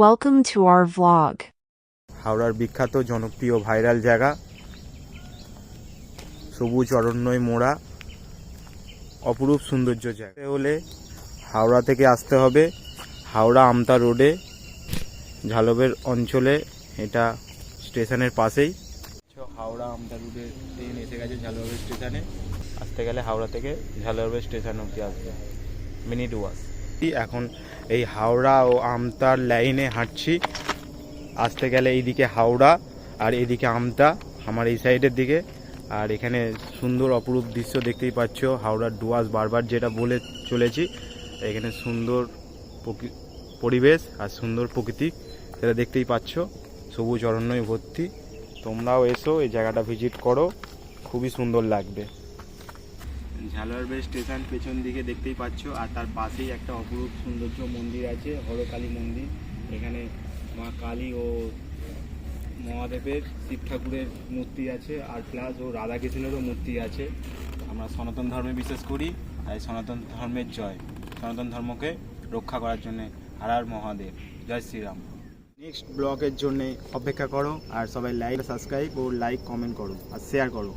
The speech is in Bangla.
Welcome to our vlog. হাওড়ার বিখ্যাত জনপ্রিয় ভাইরাল জায়গা, সবুজ অরণ্যয় মোড়া, অপরূপ সৌন্দর্য জায়গা। হলে হাওড়া থেকে আসতে হবে হাওড়া আমতা রোডে, ঝালবের অঞ্চলে, এটা স্টেশনের পাশেই। হাওড়া আমতা রোডে ট্রেন এসে গেছে ঝালবের স্টেশনে। আসতে গেলে হাওড়া থেকে ঝালবের স্টেশন অবধি আসবে। মিনিট ওয়াস এখন এই হাওড়া ও আমতার লাইনে হাঁটছি। আসতে গেলে এইদিকে হাওড়া আর এদিকে আমতা, আমার এই সাইডের দিকে। আর এখানে সুন্দর অপরূপ দৃশ্য দেখতেই পাচ্ছ, হাওড়ার ডুয়াস বারবার যেটা বলে চলেছি, এখানে সুন্দর পরিবেশ আর সুন্দর প্রকৃতি সেটা দেখতেই পাচ্ছ। সবুজ অরণ্যই ভর্তি। তোমরাও এসো, এই জায়গাটা ভিজিট করো, খুবই সুন্দর লাগবে। ঝালোয়ারবে স্টেশন পেছন দিকে দেখতেই পাচ্ছ, আর তার পাশেই একটা অপরূপ সৌন্দর্য মন্দির আছে, হরকালী মন্দির। এখানে মা কালী ও মহাদেবের, শিব ঠাকুরের মূর্তি আছে, আর প্লাস ও রাধাকৃষ্ণেরও মূর্তি আছে। আমরা সনাতন ধর্মে বিশ্বাস করি আর সনাতন ধর্মের জয়, সনাতন ধর্মকে রক্ষা করার জন্যে হার হার মহাদেব। জয় শ্রীরাম। নেক্সট ব্লগের জন্যে অপেক্ষা করো, আর সবাই লাইক সাবস্ক্রাইব ও লাইক কমেন্ট করো, আর শেয়ার করো।